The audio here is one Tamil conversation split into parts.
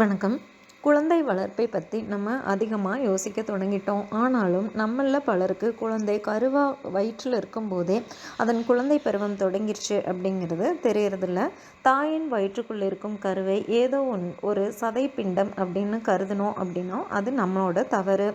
வணக்கம். குழந்தை வளர்ப்பை பற்றி நம்ம அதிகமாக யோசிக்க தொடங்கிட்டோம். ஆனாலும் நம்மளில் பலருக்கு குழந்தை கருவா வயிற்றில் இருக்கும்போதே அதன் குழந்தை பருவம் தொடங்கிருச்சு அப்படிங்கிறது தெரியறதில்ல. தாயின் வயிற்றுக்குள்ளே இருக்கும் கருவை ஏதோ ஒன் ஒரு சதை பிண்டம் அப்படின்னு கருதணும் அப்படின்னா அது நம்மளோட தவறு.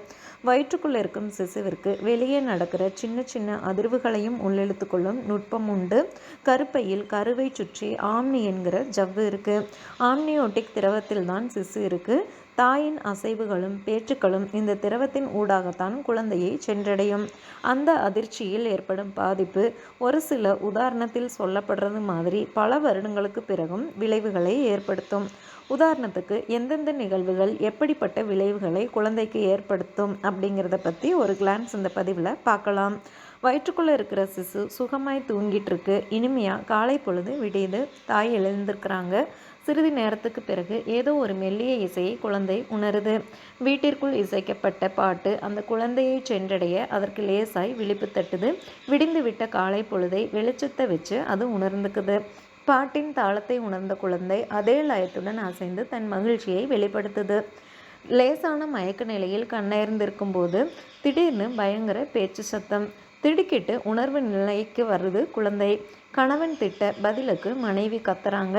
வயிற்றுக்குள்ளே இருக்கும் சிசுவிற்கு வெளியே நடக்கிற சின்ன சின்ன அதிர்வுகளையும் உள்ளெழுத்து கொள்ளும் நுட்பம் உண்டு. கருப்பையில் கருவை சுற்றி ஆம்னி என்கிற ஜவ்வு இருக்குது ஆம்னியோட்டிக் திரவத்தில் தான் சிசு இருக்குது தாயின் அசைவுகளும் பேச்சுக்களும் இந்த திரவத்தின் ஊடாகத்தான் குழந்தையை சென்றடையும். அந்த அதிர்ச்சியில் ஏற்படும் பாதிப்பு ஒரு சில உதாரணத்தில் சொல்லப்படுறது மாதிரி பல வருடங்களுக்கு பிறகும் விளைவுகளை ஏற்படுத்தும். உதாரணத்துக்கு எந்தெந்த நிகழ்வுகள் எப்படிப்பட்ட விளைவுகளை குழந்தைக்கு ஏற்படுத்தும் அப்படிங்கிறத பற்றி ஒரு கிளான்ஸ் இந்த பதிவில் பார்க்கலாம். வயிற்றுக்குள்ளே இருக்கிற சிசு சுகமாய் தூங்கிட்டு இருக்கு. இனிமையாக காலை பொழுது விடியுது தாய் எழுந்திருக்கிறாங்க. சிறிது நேரத்துக்கு பிறகு ஏதோ ஒரு மெல்லிய இசையை குழந்தை உணருது. வீட்டிற்குள் இசைக்கப்பட்ட பாட்டு அந்த குழந்தையை சென்றடைய அதற்கு லேசாய் விழிப்பு தட்டுது. விடிந்து விட்ட காலை பொழுதை வெளிச்சத்தை வச்சு அது உணர்ந்துக்குது. பாட்டின் தாளத்தை உணர்ந்த குழந்தை அதே லயத்துடன் அசைந்து தன் மகிழ்ச்சியை வெளிப்படுத்துது. லேசான மயக்க நிலையில் கண்ணயர்ந்திருக்கும் போது திடீர்னு பயங்கர பேச்சு சத்தம். திடுக்கிட்டு உணர்வு நிலைக்கு வருது குழந்தை. கணவன் திட்ட பதிலுக்கு மனைவி கத்துறாங்க.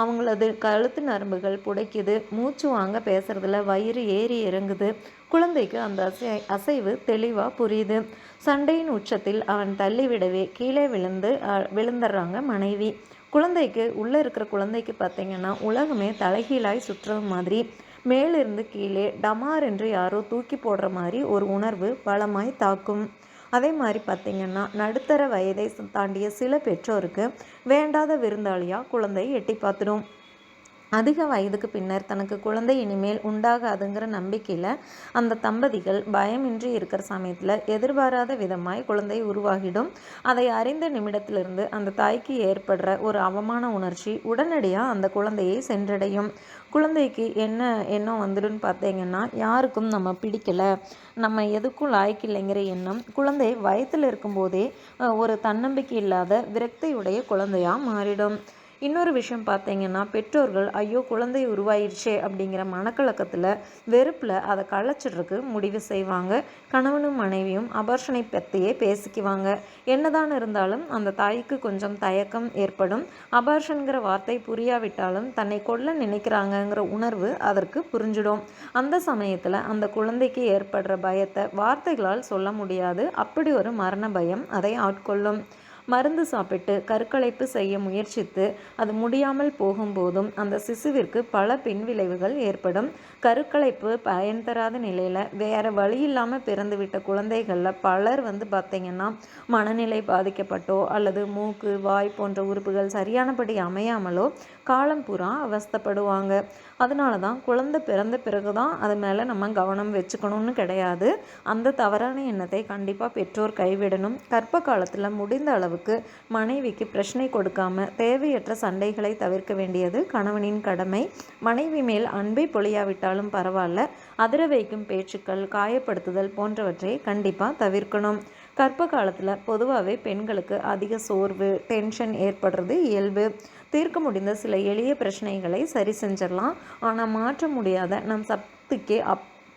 அவங்களது கழுத்து நரம்புகள் புடைக்குது. மூச்சு வாங்க பேசுறதுல வயிறு ஏறி இறங்குது. குழந்தைக்கு அந்த அசை அசைவு தெளிவாக புரியுது. சண்டையின் உச்சத்தில் அவன் தள்ளிவிடவே கீழே விழுந்து விழுந்துடுறாங்க மனைவி. குழந்தைக்கு உள்ளே இருக்கிற குழந்தைக்கு பார்த்தீங்கன்னா உலகமே தலைகீழாய் சுற்றுற மாதிரி. மேலிருந்து கீழே டமார் என்று யாரோ தூக்கி போடுற மாதிரி ஒரு உணர்வு பலமாய் தாக்கும். அதே மாதிரி பார்த்திங்கன்னா நடுத்தர வயதை தாண்டிய சில பெற்றோருக்கு வேண்டாத விருந்தாளியாக குழந்தை எட்டி பார்த்துடும். அதிக வயதுக்கு பின்னர் தனக்கு குழந்தை இனிமேல் உண்டாகாதுங்கிற நம்பிக்கையில் அந்த தம்பதிகள் பயமின்றி இருக்கிற சமயத்தில் எதிர்பாராத விதமாய் குழந்தை உருவாகிடும். அதை அறிந்த நிமிடத்திலிருந்து அந்த தாய்க்கு ஏற்படுற ஒரு அவமான உணர்ச்சி உடனடியாக அந்த குழந்தையை சென்றடையும். குழந்தைக்கு என்ன எண்ணம் வந்துடுன்னு பார்த்தீங்கன்னா யாருக்கும் நம்ம பிடிக்கலை நம்ம எதுக்கும் லாய்க்கில்லைங்கிற எண்ணம் குழந்தை வயத்தில் இருக்கும்போதே ஒரு தன்னம்பிக்கை இல்லாத விரக்தியுடைய குழந்தையாக மாறிடும். இன்னொரு விஷயம் பார்த்தீங்கன்னா பெற்றோர்கள் ஐயோ குழந்தை உருவாயிருச்சே அப்படிங்கிற மனக்கலக்கத்தில் வெறுப்பில் அதை களைச்சிட்றதுக்கு முடிவு செய்வாங்க. கணவனும் மனைவியும் அபர்ஷனை பற்றியே பேசிக்குவாங்க. என்னதான் இருந்தாலும் அந்த தாய்க்கு கொஞ்சம் தயக்கம் ஏற்படும். அபர்ஷன்கிற வார்த்தை புரியாவிட்டாலும் தன்னை கொல்ல நினைக்கிறாங்கங்கிற உணர்வு அதற்கு புரிஞ்சிடும். அந்த சமயத்தில் அந்த குழந்தைக்கு ஏற்படுற பயத்தை வார்த்தைகளால் சொல்ல முடியாது. அப்படி ஒரு மரண பயம் அதை ஆட்கொள்ளும். மருந்து சாப்பிட்டு கருக்கலைப்பு செய்ய முயற்சித்து அது முடியாமல் போகும்போதும் அந்த சிசுவிற்கு பல பின்விளைவுகள் ஏற்படும். கருக்கலைப்பு பயன் தராத நிலையில் வேறு வழி இல்லாமல் பிறந்துவிட்ட குழந்தைகளில் பலர் வந்து பார்த்திங்கன்னா மனநிலை பாதிக்கப்பட்டோ அல்லது மூக்கு வாய் போன்ற உறுப்புகள் சரியானபடி அமையாமலோ காலம் பூரா அவஸ்தப்படுவாங்க. அதனால தான் குழந்தை பிறந்த பிறகு தான் அது மேலே நம்ம கவனம் வச்சுக்கணும்னு கிடையாது. அந்த தவறான எண்ணத்தை கண்டிப்பாக பெற்றோர் கைவிடணும். கற்ப காலத்தில் முடிந்த அளவுக்கு மனைவிக்கு பிரச்சனை கொடுக்காம தேவையற்ற சண்டைகளை தவிர்க்க வேண்டியது கணவனின் கடமை. மனைவி மேல் அன்பை பொழியாவிட்டாலும் பரவாயில்ல. அதிர வைக்கும் பேச்சுக்கள் காயப்படுத்துதல் போன்றவற்றை கண்டிப்பாக தவிர்க்கணும். கற்ப காலத்தில் பொதுவாகவே பெண்களுக்கு அதிக சோர்வு டென்ஷன் ஏற்படுறது இயல்பு. தீர்க்க முடிந்த சில எளிய பிரச்சனைகளை சரி செஞ்சிடலாம். ஆனால் மாற்ற முடியாத நம் சக்திக்கு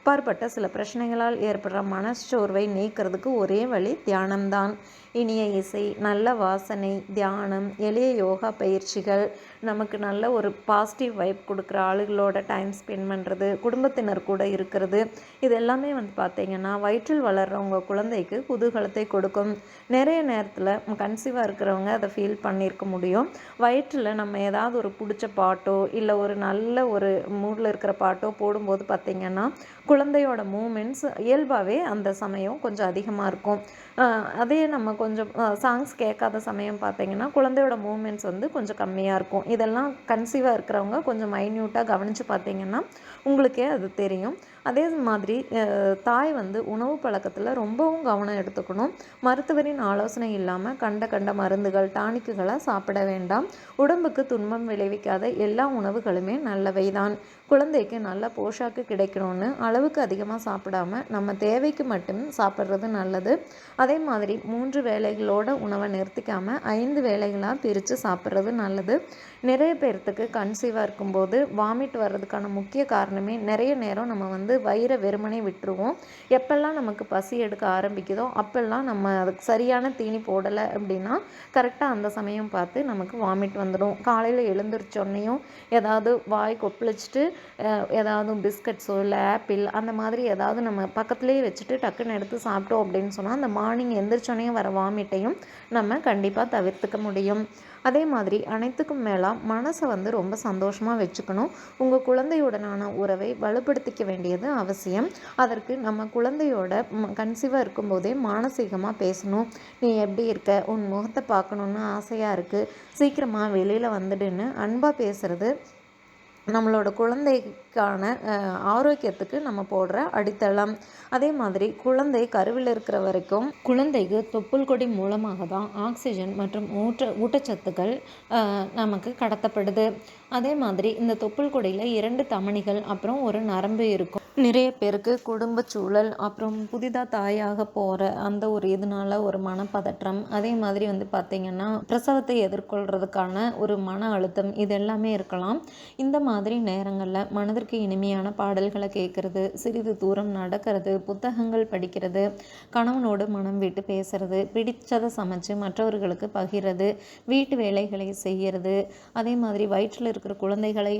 அப்பாற்பட்ட சில பிரச்சனைகளால் ஏற்படுற மனச்சோர்வை நீக்கிறதுக்கு ஒரே வழி தியானம்தான். இனிய இசை நல்ல வாசனை தியானம் எளிய யோகா பயிற்சிகள் நமக்கு நல்ல ஒரு பாசிட்டிவ் வைப் கொடுக்குற ஆளுகளோட டைம் ஸ்பெண்ட் பண்ணுறது குடும்பத்தினர் கூட இருக்கிறது. இது எல்லாமே வந்து பார்த்திங்கன்னா வயிற்றில் வளர்கிறவங்க குழந்தைக்கு குதூகலத்தை கொடுக்கும். நிறைய நேரத்தில் கன்சீவாக இருக்கிறவங்க அதை ஃபீல் பண்ணியிருக்க முடியும். வயிற்றில் நம்ம ஏதாவது ஒரு பிடிச்ச பாட்டோ இல்லை ஒரு நல்ல ஒரு மூடில் இருக்கிற பாட்டோ போடும்போது பார்த்திங்கன்னா குழந்தையோட மூமெண்ட்ஸ் இயல்பாகவே அந்த சமயம் கொஞ்சம் அதிகமாக இருக்கும். அதே நம்ம கொஞ்சம் சாங்ஸ் கேட்காத சமயம் பார்த்தீங்கன்னா குழந்தையோட மூமெண்ட்ஸ் வந்து கொஞ்சம் கம்மியாக இருக்கும். இதெல்லாம் கன்சீவாக இருக்கிறவங்க கொஞ்சம் மைன்யூட்டாக கவனித்து பார்த்தீங்கன்னா உங்களுக்கே அது தெரியும். அதே மாதிரி தாய் வந்து உணவு பழக்கத்தில் ரொம்பவும் கவனம் எடுத்துக்கணும். மருத்துவரின் ஆலோசனை இல்லாமல் கண்ட கண்ட மருந்துகள் டானிக்குகளை சாப்பிட வேண்டாம். உடம்புக்கு துன்பம் விளைவிக்காத எல்லா உணவுகளுமே நல்லவை தான் குழந்தைக்கு நல்ல போஷாக்கு கிடைக்கணும்னு அளவுக்கு அதிகமாக சாப்பிடாம நம்ம தேவைக்கு மட்டும் சாப்பிட்றது நல்லது. அதே மாதிரி மூன்று வேலைகளோட உணவை நிறுத்திக்காமல் ஐந்து வேலைகளாக பிரித்து சாப்பிட்றது நல்லது. நிறைய பேர்த்துக்கு கன்சீவாக இருக்கும்போது வாமிட் வர்றதுக்கான முக்கிய காரணமே நிறைய நேரம் நம்ம வந்து வயிறை வெறுமனே விட்டுருவோம். எப்பெல்லாம் நமக்கு பசி எடுக்க ஆரம்பிக்குதோ அப்பெல்லாம் நம்ம அதுக்கு சரியான தீனி போடலை அப்படின்னா கரெக்டாக அந்த சமயம் பார்த்து நமக்கு வாமிட் வந்துடும். காலையில் எழுந்திரிச்சோன்னையும் ஏதாவது வாய் கொப்பளிச்சிட்டு ஏதாவது பிஸ்கட்ஸோ இல்லை ஆப்பிள் அந்த மாதிரி ஏதாவது நம்ம பக்கத்துலேயே வச்சுட்டு டக்குன்னு எடுத்து சாப்பிட்டோம் அப்படின்னு சொன்னால் அந்த மார்னிங் எந்திரிச்சோன்னே வர வாமிட்டையும் நம்ம கண்டிப்பாக தவிர்த்துக்க முடியும். அதே மாதிரி அனைத்துக்கும் மேலாக மனசை வந்து ரொம்ப சந்தோஷமாக வச்சுக்கணும். உங்கள் குழந்தையுடனான உறவை வலுப்படுத்திக்க வேண்டியது அவசியம். அதற்கு நம்ம குழந்தையோட கன்சீவாக இருக்கும்போதே மானசீகமாக பேசணும். நீ எப்படி இருக்க? உன் முகத்தை பார்க்கணுன்னு ஆசையாக இருக்குது சீக்கிரமாக வெளியில் வந்துடுன்னு அன்பாக பேசுகிறது நம்மளோட குழந்தைக்கான ஆரோக்கியத்துக்கு நம்ம போடுற அடித்தளம். அதே மாதிரி குழந்தை கருவில் இருக்கிற வரைக்கும் குழந்தைக்கு தொப்புள் கொடி மூலமாக தான் ஆக்சிஜன் மற்றும் ஊட்ட ஊட்டச்சத்துக்கள் நமக்கு கடத்தப்படுது. அதே மாதிரி இந்த தொப்புள் கொடியில் இரண்டு தமணிகள் அப்புறம் ஒரு நரம்பு இருக்கும். நிறைய பேருக்கு குடும்ப சூழல் அப்புறம் புதிதாக தாயாக போகிற அந்த ஒரு இதனால ஒரு மனப்பதற்றம் அதே மாதிரி வந்து பார்த்திங்கன்னா பிரசவத்தை எதிர்கொள்கிறதுக்கான ஒரு மன அழுத்தம் இது எல்லாமே இருக்கலாம். இந்த மாதிரி நேரங்களில் மனதிற்கு இனிமையான பாடல்களை கேட்குறது சிறிது தூரம் நடக்கிறது புத்தகங்கள் படிக்கிறது கணவனோடு மனம் விட்டு பேசுறது பிடித்ததை சமைச்சு மற்றவர்களுக்கு பகிர்றது வீட்டு வேலைகளை செய்கிறது அதே மாதிரி வயிற்றில் இருக்கிற குழந்தைகளை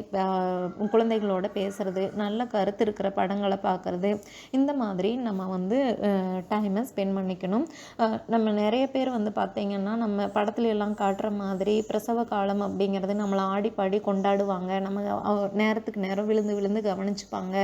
குழந்தைகளோட பேசுறது நல்ல கருத்து இருக்கிற படங்களை பார்க்குறது இந்த மாதிரி நம்ம வந்து டைமை ஸ்பெண்ட் பண்ணிக்கணும். நம்ம நிறைய பேர் வந்து பார்த்திங்கன்னா நம்ம படத்துல எல்லாம் காட்டுற மாதிரி பிரசவ காலம் அப்படிங்கிறது நம்மளை ஆடி பாடி கொண்டாடுவாங்க. நம்ம நேரத்துக்கு நேரம் விழுந்து விழுந்து கவனிச்சுப்பாங்க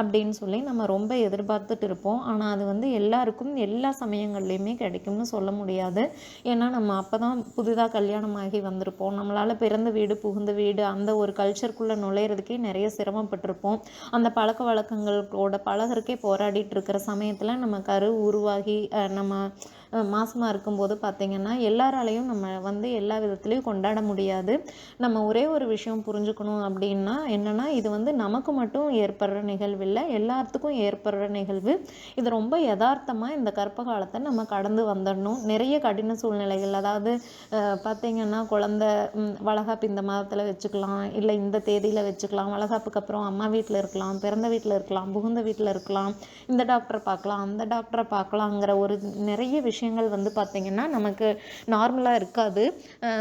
அப்படின்னு சொல்லி நம்ம ரொம்ப எதிர்பார்த்துட்டு இருப்போம். ஆனால் அது வந்து எல்லாருக்கும் எல்லா சமயங்கள்லையுமே கிடைக்கும்னு சொல்ல முடியாது. ஏன்னா நம்ம அப்போ தான் புதிதாக கல்யாணமாகி வந்திருப்போம். நம்மளால் பிறந்த வீடு புகுந்த வீடு அந்த ஒரு கல்ச்சருக்குள்ளே நுழையிறதுக்கே நிறைய சிரமப்பட்டிருப்போம். அந்த பழக்க வழக்கங்கள் அவங்களோட பழகிறக்கே போராடிட்டு இருக்கிற சமயத்தில் நம்ம கரு உருவாகி நம்ம மாசமாக இருக்கும்போது பார்த்திங்கன்னா எல்லாராலையும் நம்ம வந்து எல்லா விதத்துலேயும் கொண்டாட முடியாது. நம்ம ஒரே ஒரு விஷயம் புரிஞ்சுக்கணும் அப்படின்னா என்னென்னா இது வந்து நமக்கு மட்டும் ஏற்படுற நிகழ்வு இல்லை எல்லாத்துக்கும் ஏற்படுற நிகழ்வு. இது ரொம்ப யதார்த்தமாக இந்த கற்ப காலத்தை நம்ம கடந்து வந்துடணும் நிறைய கடின சூழ்நிலைகள் அதாவது பார்த்திங்கன்னா குழந்த வளகாப்பு இந்த மாதத்தில் வச்சுக்கலாம் இல்லை இந்த தேதியில் வச்சுக்கலாம் வளகாப்புக்கு அப்புறம் அம்மா வீட்டில் இருக்கலாம் பிறந்த வீட்டில் இருக்கலாம். இருக்கலாம் புகுந்த வீட்டில் இருக்கலாம் இந்த டாக்டரை பார்க்கலாம் அந்த டாக்டரை பார்க்கலாங்கிற ஒரு நிறைய விஷயங்கள் வந்து பார்த்திங்கன்னா நமக்கு நார்மலாக இருக்காது.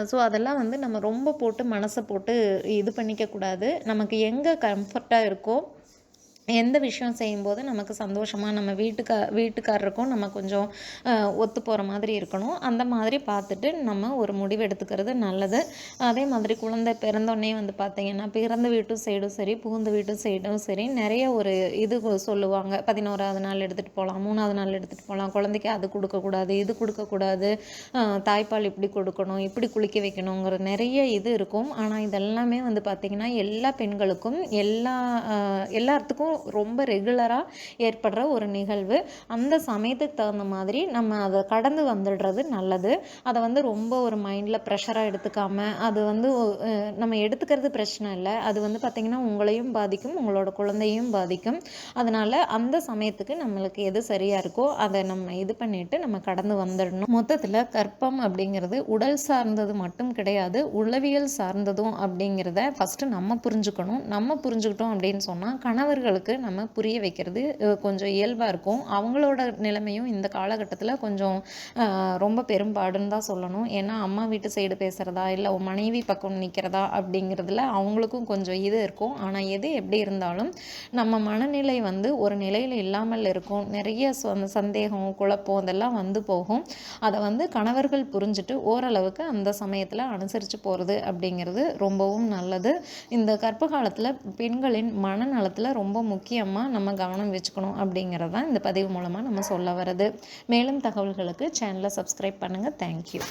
ஸோ அதெல்லாம் வந்து நம்ம ரொம்ப போட்டு மனசை போட்டு இது பண்ணிக்கக்கூடாது. நமக்கு எங்கே கம்ஃபர்ட்டாக இருக்கோ எந்த விஷயம் செய்யும்போது நமக்கு சந்தோஷமாக நம்ம வீட்டுக்கா வீட்டுக்காரருக்கும் நம்ம கொஞ்சம் ஒத்து போகிற மாதிரி இருக்கணும். அந்த மாதிரி பார்த்துட்டு நம்ம ஒரு முடிவு எடுத்துக்கிறது நல்லது. அதே மாதிரி குழந்தை பிறந்தோடனே வந்து பார்த்திங்கன்னா பிறந்த வீட்டும் சைடும் சரி புகுந்த வீட்டும் சைடும் சரி நிறைய ஒரு இது சொல்லுவாங்க. பதினோராவது நாள் எடுத்துகிட்டு போகலாம் மூணாவது நாள் எடுத்துகிட்டு போகலாம். குழந்தைக்கு அது கொடுக்கக்கூடாது இது கொடுக்கக்கூடாது தாய்ப்பால் இப்படி கொடுக்கணும் இப்படி குளிக்க வைக்கணுங்கிற நிறைய இது இருக்கும். ஆனால் இதெல்லாமே வந்து பார்த்திங்கன்னா எல்லா பெண்களுக்கும் எல்லா எல்லாத்துக்கும் ரொம்ப ரெகுலராக ஏற்படுற ஒரு நிகழ்வு. அந்த சமயத்துக்கு தகுந்த மாதிரி நம்ம அதை கடந்து வந்துடுறது நல்லது. அதை வந்து ரொம்ப ஒரு மைண்டில் ப்ரெஷராக எடுத்துக்காமல் அது வந்து நம்ம எடுத்துக்கிறது பிரச்சனை இல்லை. அது வந்து பார்த்திங்கன்னா உங்களையும் பாதிக்கும் உங்களோட குழந்தையும் பாதிக்கும். அதனால் அந்த சமயத்துக்கு நம்மளுக்கு எது சரியாக இருக்கோ அதை நம்ம இது பண்ணிவிட்டு நம்ம கடந்து வந்துடணும். மொத்தத்தில் கற்பம் அப்படிங்கிறது உடல் சார்ந்தது மட்டும் கிடையாது உளவியல் சார்ந்ததும் அப்படிங்கிறத ஃபஸ்ட்டு நம்ம புரிஞ்சுக்கணும். நம்ம புரிஞ்சுக்கிட்டோம் அப்படின்னு சொன்னால் கணவர்களுக்கு அவங்களுக்கு நம்ம புரிய வைக்கிறது கொஞ்சம் இயல்பாக இருக்கும். அவங்களோட நிலைமையும் இந்த காலகட்டத்தில் கொஞ்சம் ரொம்ப பெரும்பாடுன்னு தான் சொல்லணும். ஏன்னா அம்மா வீட்டு சைடு பேசுகிறதா இல்லை மனைவி பக்கம் நிற்கிறதா அப்படிங்கிறதுல அவங்களுக்கும் கொஞ்சம் இது இருக்கும். ஆனால் எது எப்படி இருந்தாலும் நம்ம மனநிலை வந்து ஒரு நிலையில் இல்லாமல் இருக்கும். நிறைய சந்தேகம் குழப்பம் இதெல்லாம் வந்து போகும். அதை வந்து கணவர்கள் புரிஞ்சுட்டு ஓரளவுக்கு அந்த சமயத்தில் அனுசரித்து போகிறது அப்படிங்கிறது ரொம்பவும் நல்லது. இந்த கற்ப காலத்தில் பெண்களின் மனநலத்தில் ரொம்ப முக்கியமாக நம்ம கவனம் வச்சுக்கணும் அப்படிங்கிறது தான் இந்த பதிவு மூலமாக நம்ம சொல்ல வர்றது. மேலும் தகவல்களுக்கு சேனலை சப்ஸ்கிரைப் பண்ணுங்கள் தேங்க்யூ